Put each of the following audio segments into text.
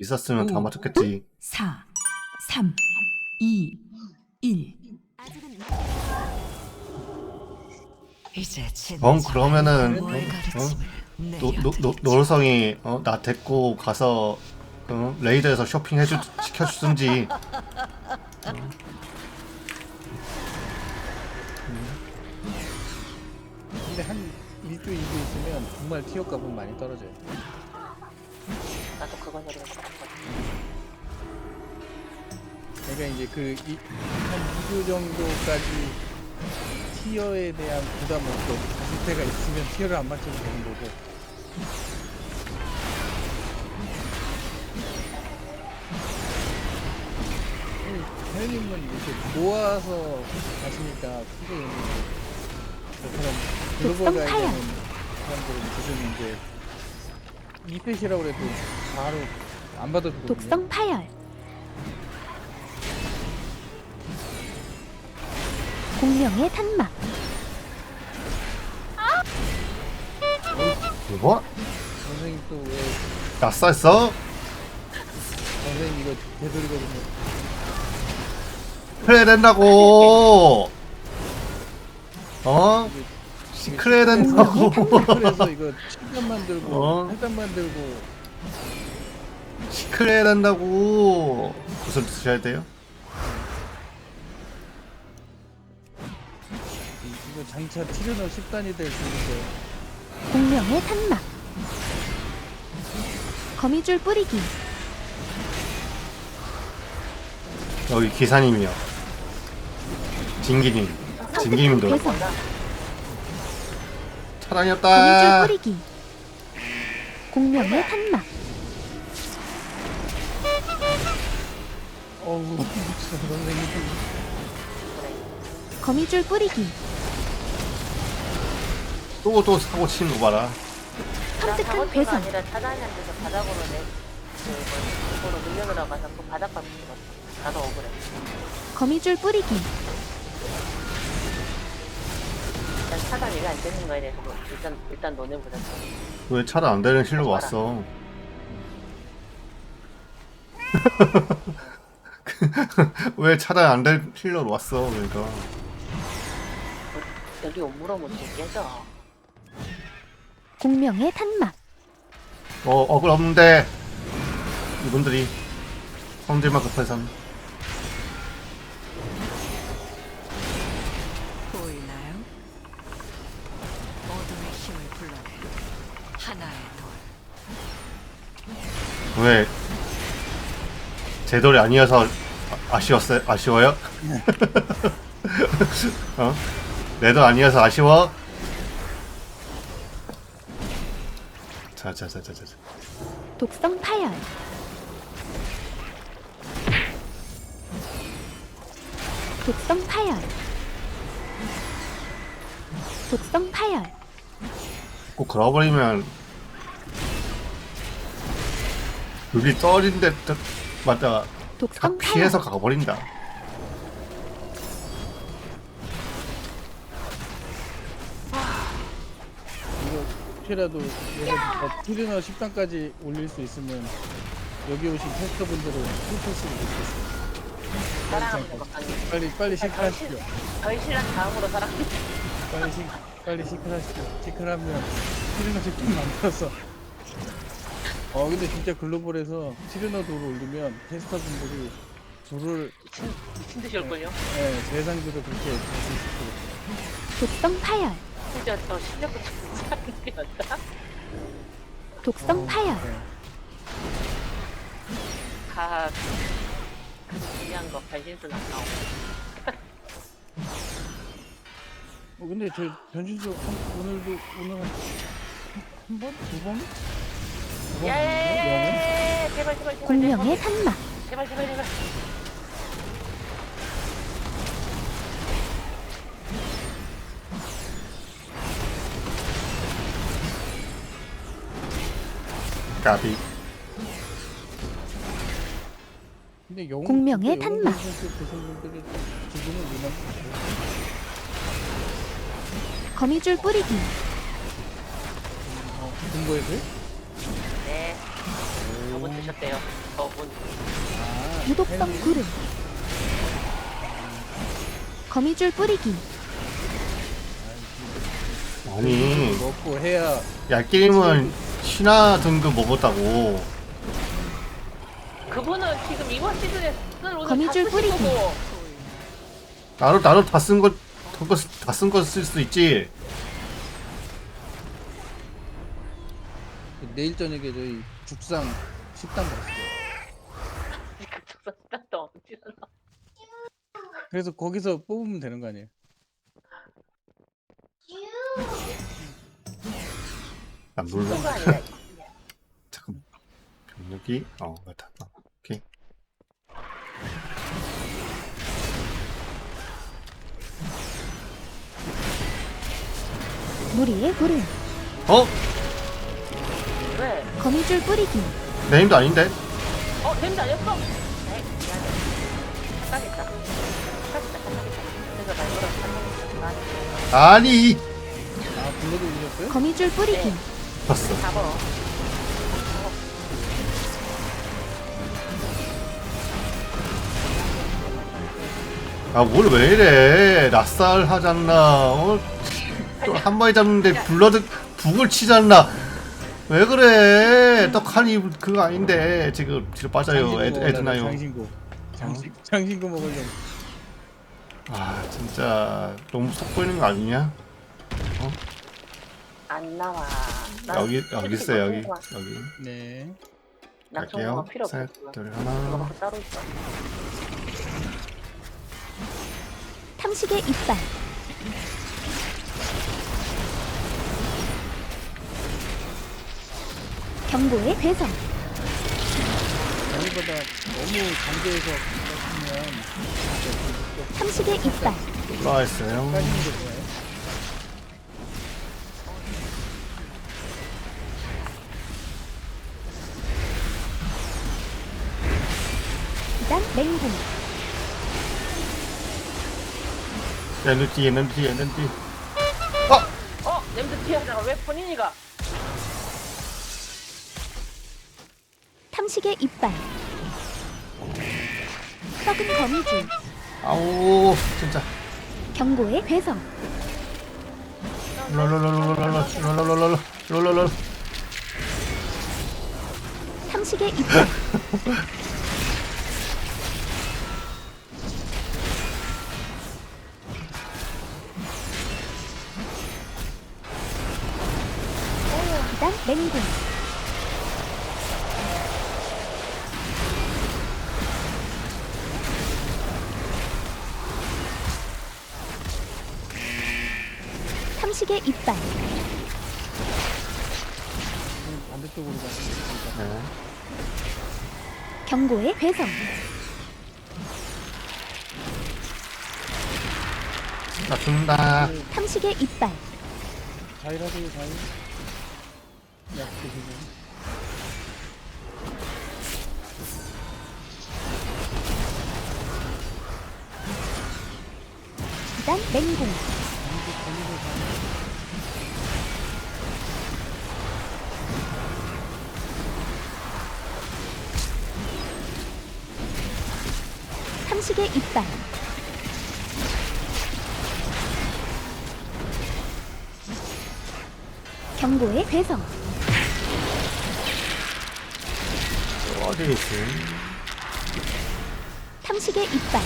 있었으면 다 오. 맞췄겠지. 4, 3, 2, 1. 이제 어 그러면은 뭘 어? 가르침을 노, 노, 노, 내려드리지. 노르성이 어, 나 데리고 가서 어, 레이더에서 쇼핑 해주 시켜주든지 근데 한 1주 2주 있으면 정말 티어 값은 많이 떨어져요. 싶었거든. 그러니까 이제 그한 2주 정도까지 티어에 대한 부담 없고 자식대가 있으면 티어를 안 맞춰도 되는 거고. 혜님은 이렇게 모아서 가시니까 크게 의미 저처럼 글로벌 가야 되는 사람들은 지금 이제 2펫이라고 그래도 바로 안 받아주거든요 독성 파열 공명의 탄막 뭐? 선생님 또왜 낯설어? 선생님 이거 되돌이거든요 그래야 된다고 어? 시크해야 된다고 그래서 이거 7단 만들고 어? 8단 만들고 시크해야 된다고. 무슨 드셔야 돼요? 이- 이거 장차 티르너 10단이 될 준비인데. 공명의 탄막. 거미줄 뿌리기. 여기 기사님이요. 진기님. 진기님도. 아. 거미줄 차량이었다. 뿌리기. 공명의 탄막 어우 진짜 선생님 거미줄 뿌리기 또 또 사고 치는 거 봐라 나 섬뜩한 작업대가 배송 아니라 차단했는데서 바닥으로 내 그, 그거로 밀려 들어가서 그 바닥 값이 들었어. 나도 억울해. 거미줄 뿌리기 일단 차단 이게 안 되는 거에 대해서 뭐 일단 일단 너네 보자. 왜 차를 안 되는 실로 왔어 왜 차를 안될 실로 왔어 그러니까. 여기 옷 물어보면 깨져. 공명의 탄막. 어 억울 없는데. 이분들이 성질만 급해선 보이나요? 어둠의 힘을 불러내 하나의 돌. 왜? 제돌이 아니어서 아- 아쉬웠어요? 아쉬워요? 어? 내도 아니어서 아쉬워? 자자자자자 독성 파열 독성 파열 독성 파열 꼭 걸어버리면 여기 떨인데 딱 맞다 다 독성 파열 피해서 가버린다 이거 혹시라도 얘가 티르너 10단까지 올릴 수 있으면 여기 오신 테스터분들은 풀패스를 못했어요 것 같아요. 빨리 빨리 시크하시죠 저희 실은 다음으로 사랑. 빨리 시 빨리 시크하시죠 시크하면 티르너 10단 만들어서 어 근데 진짜 글로벌에서 티르너 돌을 올리면 테스터 분들이 돌을 미친 듯이 올걸요? 예, 대상들을 그렇게 할수 있을 거예요 독성 파열 진짜 더 실력도 좋은 사람들이었다. 독성 파열 네. 가. 중요한 거 변신술 안 나오고. 어, 근데 저 변신수 한- 오늘도 오늘 한, 한 번? 두 번? 두 번? 영은? 예! 제발 제발 제발 공명의 제발 제발 제발. 까비 근데 영 공명의 근데 영웅 탄막. 선수 지금은 거미줄 뿌리기 어, 근거에서? 네. 오 저분 헬기? 구름 거미줄 뿌리기 아니 먹고 해야 야 게임은 신화 등급 먹었다고 그분은 지금 이번 시즌에 쓸 오늘 거미줄 다 쓰신 뿌리기. 거고. 나도 나도 다 쓴거다쓴 거 쓸수 있지 그 내일 저녁에 저희 죽상 식당 갔어요. 또 엄지나 그래서 거기서 뽑으면 되는 거 아니에요? 난 그거 아니라. 잠깐 병력이? 어 맞다. 어, 오케이. 무리의 구름. 어? 왜? 거미줄 뿌리기 내 힘도 아닌데 어, 미안해. 착각했다. 착각했다, 착각했다. 그래서 말보다 착각했다. 아니 아 불러도 오셨어요? 거미줄 뿌리기 네. 봤어 잡어. 아 뭘 왜 이래 낯살 하잖아 어? 또한 마리 잡는데 블러드 북을 치잖아 왜 그래 떡하니 그거 아닌데 지금 뒤로 빠져요 장신구 애, 먹으려고, 애드나요 장신구. 장신 장신구 먹으려고. 아 진짜 너무 속 보이는 거 아니냐 안 나와. 난 여기 여기 있어 여기 여기 네. 갈게요 필요 없어. 셋둘 그거 하나 따로 있어. 탐식의 이빨 경고의 괴성 저희보다 너무 강제해서 같으면 탐식의 이빨 게 좋아요. 비단 맹공 얘는 뒤 얘는 뒤 얘는 뒤 어, 냄새 피하다가 왜 본인이가? 탐식의 이빨. 썩은 거미줄. 아우 진짜. 경고의 괴성. 롤롤롤롤롤롤롤롤롤롤롤롤 탐식의 이빨 비단 맹공 탐식의 이빨 반대쪽으로 가시면 네. 경고의 괴성 나 죽는다 탐식의 이빨 자일하세요 자일. 약 드시고. 비단 맹공 탐식의 이빨 경고의 괴성 어디 있어 탐식의 이빨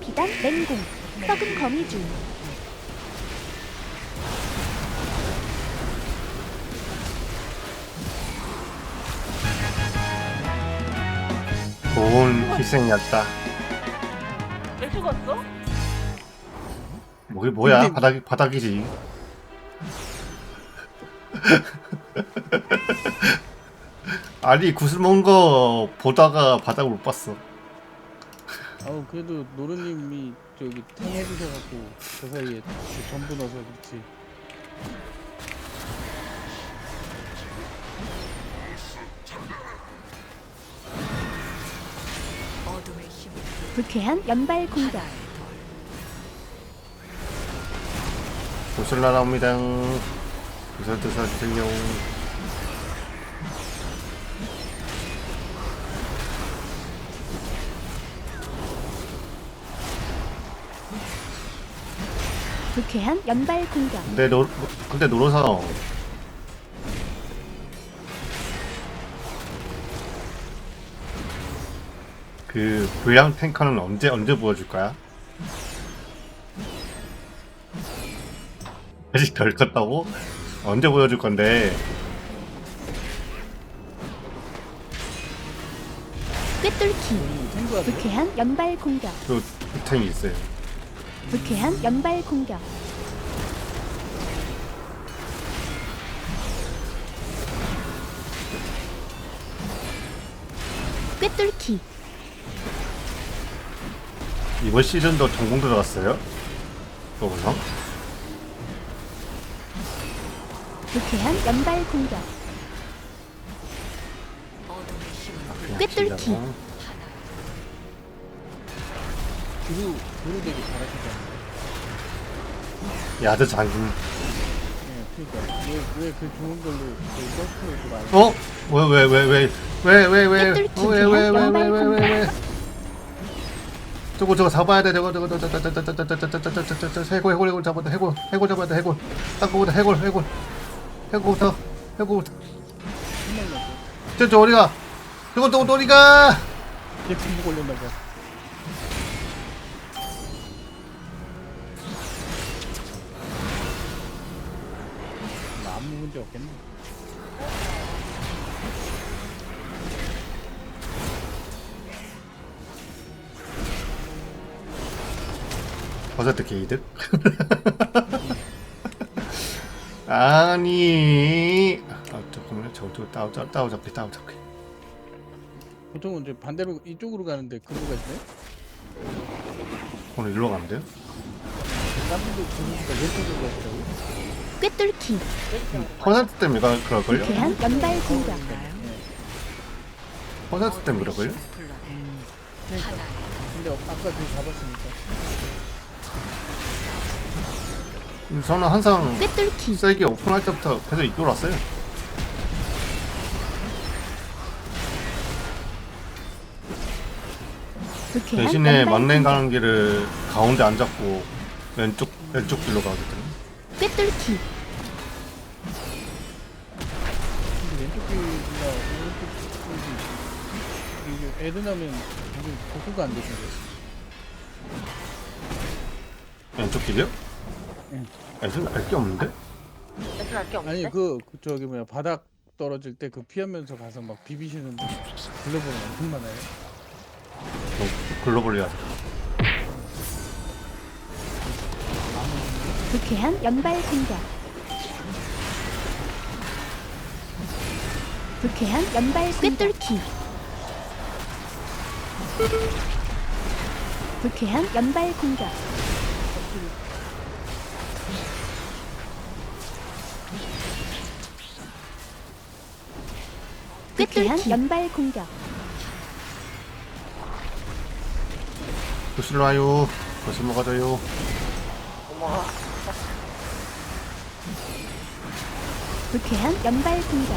비단 맹공 썩은 거미줄 좋은 희생이었다. 왜 죽었어? 뭐게 뭐야? 근데- 바닥 바닥이지. 아니 구슬 먹은 거 보다가 바닥을 못 봤어 아우 그래도 노르님이 저기 탱 해주셔갖고 그 사이에 그 전부 넣어서 그렇지. 어둠의 힘을 불쾌한 연발 공격. 구슬 날아옵니다. 구슬 드셔주세 불쾌한 연발 공격 근데 노 근데 노로상 그 불량 탱커는 언제 언제 보여줄까요? 아직 덜 컸다고? 언제 보여줄 건데? 꿰뚫기 불쾌한 연발 공격 그 탱이 있어요. 불쾌한 연발 공격 꿰뚫기 이번 시즌도 전공 들어갔어요? 노로상? 불쾌한 연발 공격 힘을 꿰뚫기. 주 루 주루 되게 잘하시잖아요. 야드 장군. 네, 그러니까 왜 왜 그 좋은 걸로 그 서스를 많이 어? 왜 왜 왜 왜 왜 왜 왜 왜 왜 왜 왜왜 연발 왜 저거 저거 잡아야 돼 저거 저거 저거 저거 저거 저거 저거 저거 저거 저거 해골 해골 해골 잡아야 돼 해골 해골 잡아야 돼 해골 땅콩부터 해골 해골 해골부터 해골부터 저저 어디가 저거 또 어디가 이제 공부 봐. 뭐 아무 문제 없겠네. 버섯트 게이득 아니 아 잠깐만요 저거 저거 따오 따오 따오 잡기 따오 잡기 보통은 이제 반대로 이쪽으로 가는데 그거가 있네. 오늘 일로 가면 돼요? 딴 분들 보니까 왼쪽으로 가더라고. 꿰뚫기 퍼센트 때문에 그럴- 그럴걸요? 불쾌한 연발 공격? 퍼센트 때문에 그럴걸요? 그러니까. 근데 아까 그 잡았으니까. 음, 저는 항상 꿰뚫기 세게 오픈할 때부터 계속 이끌어 왔어요. 불쾌한 대신에 연발. 가는 길을 가운데 안 잡고 왼쪽 왼쪽 길로 가거든요. 꿰뚫기 근데 왼쪽 길이나 오른쪽 길이 이게 애드나면 여기 복구가 안 되던데. 왼쪽 길이요? 응. 애들 알게 없는데? 애들 할게 없는데? 아니 그, 그 저기 뭐야 바닥 떨어질 때 그 피하면서 가서 막 비비시는데 글러브는 엄청 많아요. 뭐, 글로벌 해야 돼. 불쾌한 연발 공격 불쾌한 연발 꿰뚫기. 불쾌한 연발 공격 불쾌한 연발 공격. 구슬로 와요. 구슬 먹어줘요. 어머 불쾌한 연발 공격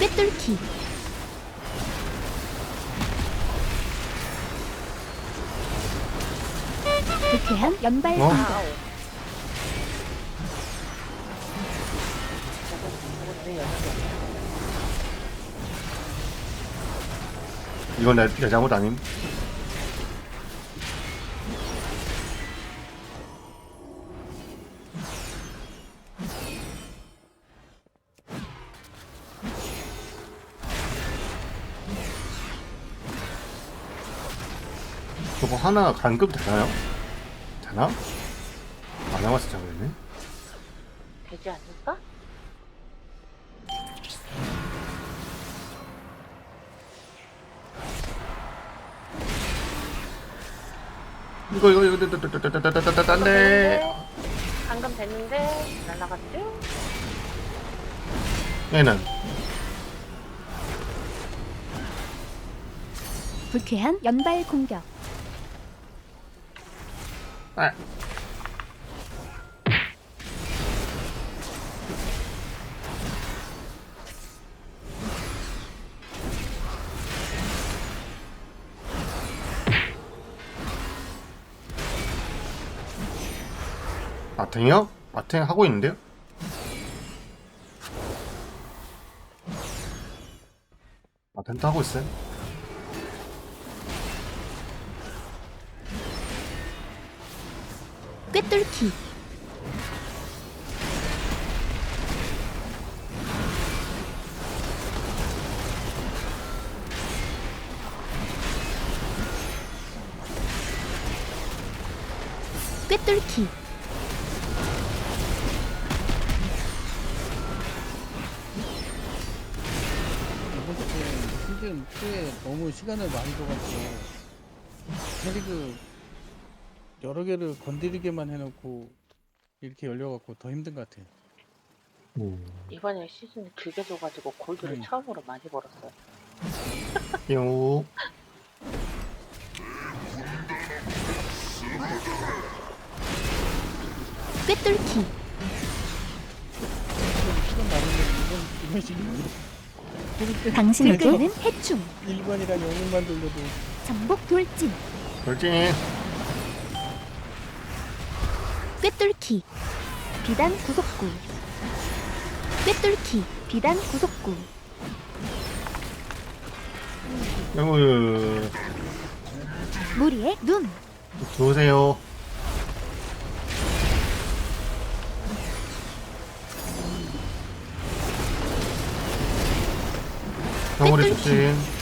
꿰뚫기 불쾌한 연발 어? 공격 이건 내, 내 잘못 아님? 하나 간급 되나요? 되나? 안 남았어 잡아야네 되지 않을까? 이거 이거 이거 딴데 방금 됐는데 날라갔죠? 얘는 불쾌한 연발 공격 아. 마탱이요? 마탱 하고 있는데요? 마탱도 하고 있어요? 꿰뚫기 꿰뚫기. 이번 주 시즌 2에 너무 시간을 많이 줘가지고 캐릭을 여러 개를 건드리게만 해놓고 이렇게 열려갖고 더 힘든 것 같아요. 이번에 시즌 길게 줘가지고 골드를 음. 처음으로 많이 벌었어요. 요. 꿰뚫기 시간 많은데 당신을 끄는 해충 1번이랑 영웅만 돌려도 정복 돌진 돌진. 꿰뚫기 비단 구속구 꿰뚫기 비단 구속구 요요. 무리의 눈 들어오세요. 조심.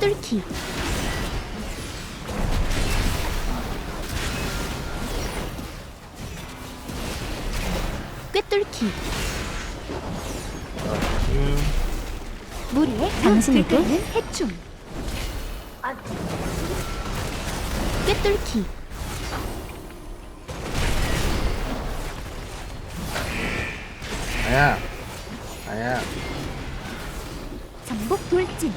뚫기. 꿰뚫기. 음, 무리의 당신을 끄는 해충. 아, 꿰뚫기. 아야. 아야. 정복 돌진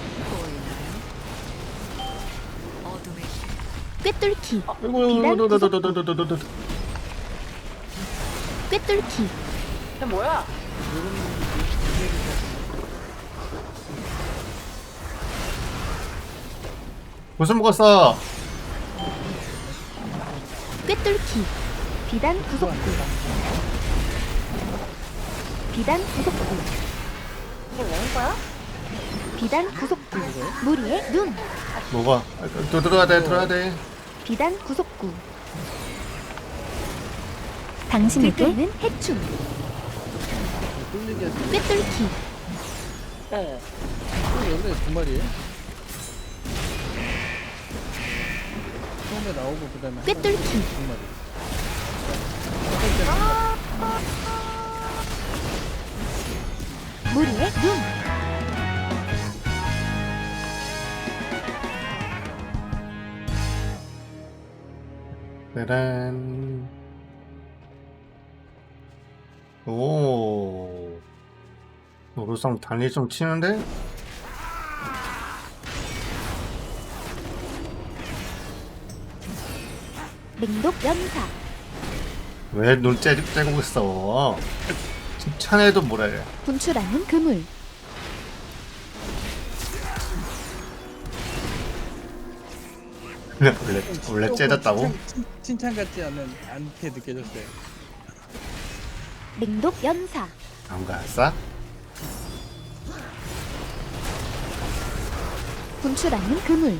꿰뚫기 꿰뚫기 이게 뭐야? 무슨 먹었어? 꿰뚫기 비단 구속구 비단 구속구 이게 뭐인 거야? 비단 구속구 무리의 눈 뭐가? 들어야 돼, 들어야 돼. 비단 구속구 당신을 끄는 해충 뚫리게 해서 꿰뚫기 네. 원래 두 마리예요? 처음에 나오고 그 다음에 한 꿰뚫기. 마리, 마리. 무리의 눈 짜란. 오. 노루성 단일 좀 치는데? 맹독 연사 왜눈 째고 째고 있어? 칭찬해도 뭐래. 분출하는 그물 원래, 원래 째졌다고? 칭찬, 칭- 칭찬 같지 않은 않게 느껴졌어요. 맹독 연사 안 갔어? 분출하는 그물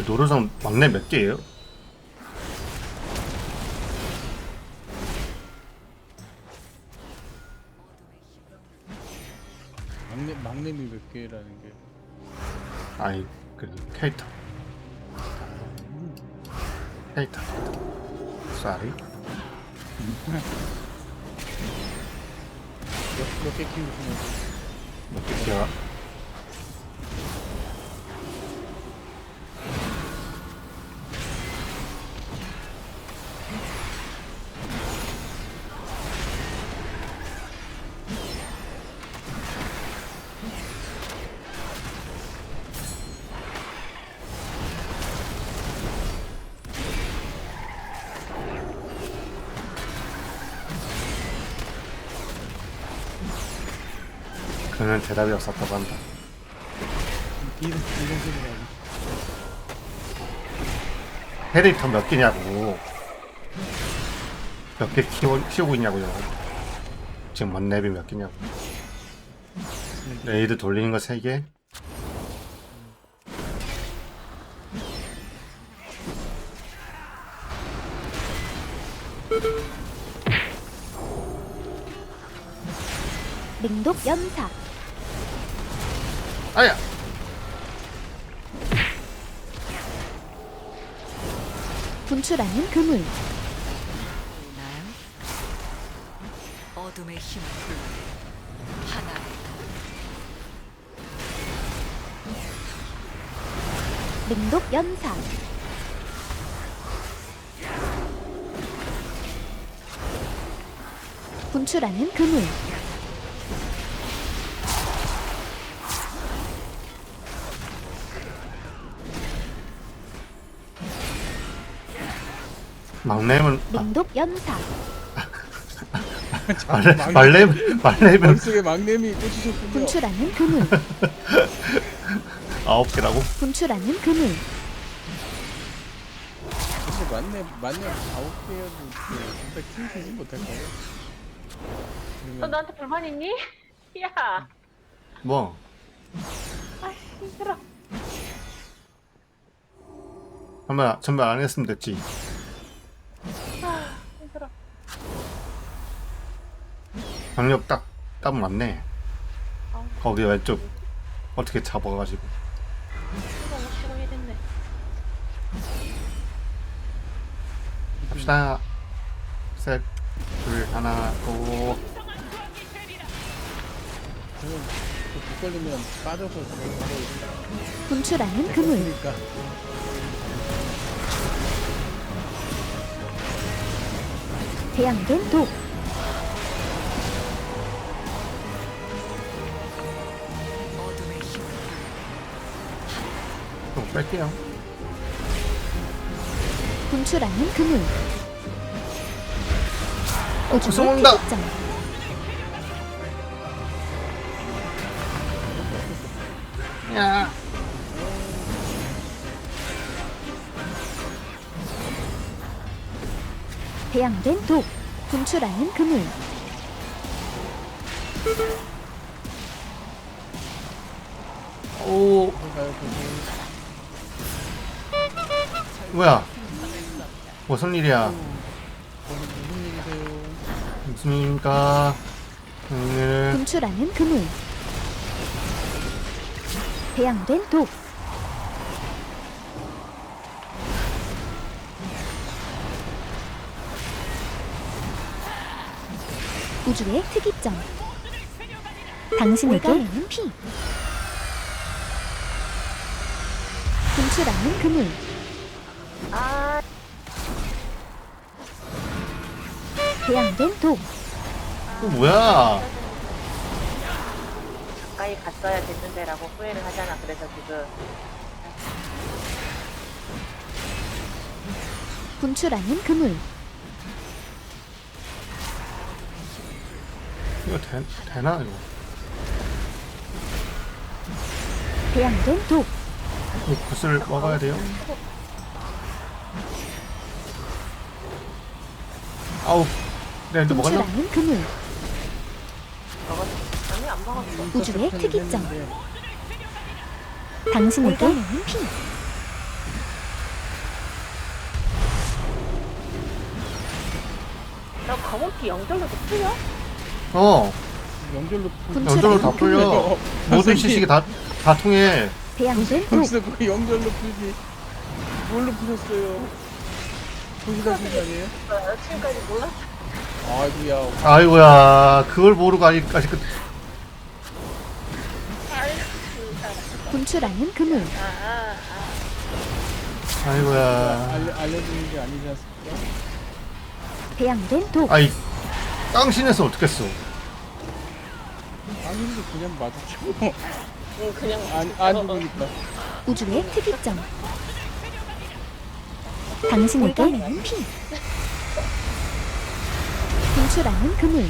노루성 막내 몇 개예요? 그는 대답이 없었다고 한다. 이런 이런 몇 개냐고. 몇 개 키워, 키우고 있냐고요. 지금 먼랩이 몇 개냐고. 레이드 돌리는 거 3개? 맹독 연사 아야! 분출하는 그물 나요? 어둠의 힘을 하나의 맹독 연사 분출하는 그물 막내면, 아, 맹독 연사 말레, 말레, 말레면 머릿속에 막내미 꽂히셨군요 분출하는 그물 아홉 개라고? 분출하는 그물 근데 막내 막내 아홉 개여도 진짜 키우지 못할까요? 너 그러면 나한테 불만 있니? 야, 뭐? 아 힘들어. 한번 전달 안 했으면 됐지. 병력 딱, 딱 맞네. 거기 왼쪽 어떻게 잡아가지고. 이거 못 치고 이랬네. 갑시다. 셋, 둘, 하나, 고. 저는 그 걸리면 빠져서 바로 분출하는 그물 그러니까 대양된 독 뺄게요. 분출하는 그물 구성한다. 특이점 야. 대양된 독 분출하는 그물 오, 뭐야? 무슨 일이야? 거기 무슨 일이세요? 무슨 일입니까? 오늘 분출하는 그물 대양된 독 우주의 특이점 당신에게 피 분출하는 그물 아독또 뭐야? 가까이 갔어야 됐는데라고 후회를 하잖아. 그래서 지금 분출하는 그물 이거 되, 되나 이거? 대양된 독이 굿을 먹어야 돼요? 아우. 내가 또 뭐가 나? 그 아니, 안 박았어. 우주의 특이점. 당신에게 핑 나 검은피 영절로 높으려? 어. 연결로 연속으로 다 풀려. 모든 시식이 다 다 통해. 배양된 연결로 풀지. 뭘로 풀었어요? 보시다 신 아니에요? 나 지금까지 몰랐어. 아이고야 아이고야 그걸 모르고 아직 아직 그 분출하는 그물 아이고야 알려, 알려주는 게 아니지 않습니까? 배양된 독 아이 깡신에서 어떻겠어 아닌데 그냥 마주치고 응, 그냥. 안, 안 죽으니까 우주의 특이점 당신에게 피. 분출하는 그물.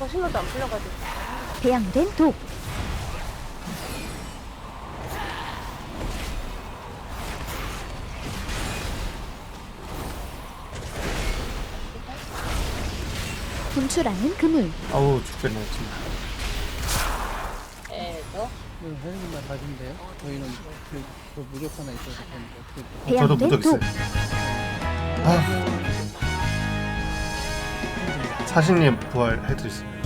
어, 신호도 안 풀려가지고. 배양된 독. 분출하는 그물. 아우 죽겠네 정말 에도. 네, 가진대요. 저희는 그, 그 무적 하나 있어서 그런데 그, 저도 무적 있어요. 독 아. 사신님 부활 해드리겠습니다